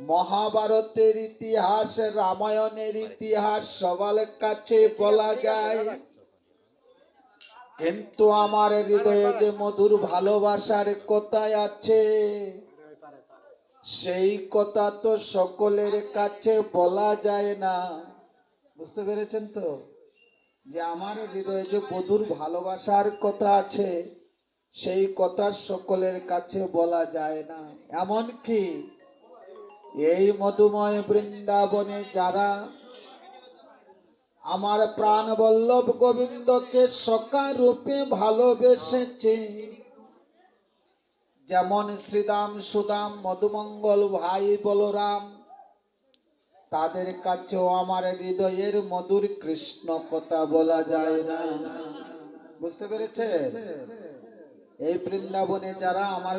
মহাভারতের ইতিহাস, রামায়ণের ইতিহাস, সবার কাছে বলা যায়। কিন্তু আমার হৃদয়ে যে মধুর ভালোবাসার কথা আছে, সেই কথা তো সকলের কাছে বলা যায় না। বুঝতে পেরেছেন তো? যে আমার হৃদয়ে যে মধুর ভালোবাসার কথা আছে সেই কথা সকলের কাছে বলা যায় না। এমন কি এই মধুময় বৃন্দাবনে যারা আমার প্রাণ বল্লভ গোবিন্দকে সকা রূপে ভালোবেসেছে, যেমন শ্রীদাম, সুদাম, মধুমঙ্গল, ভাই বলরাম, তাদের কাছেও আমার হৃদয়ের মধুর কৃষ্ণ কথা বলা যায় না। বুঝতে পেরেছে এই বৃন্দাবনে যারা আমার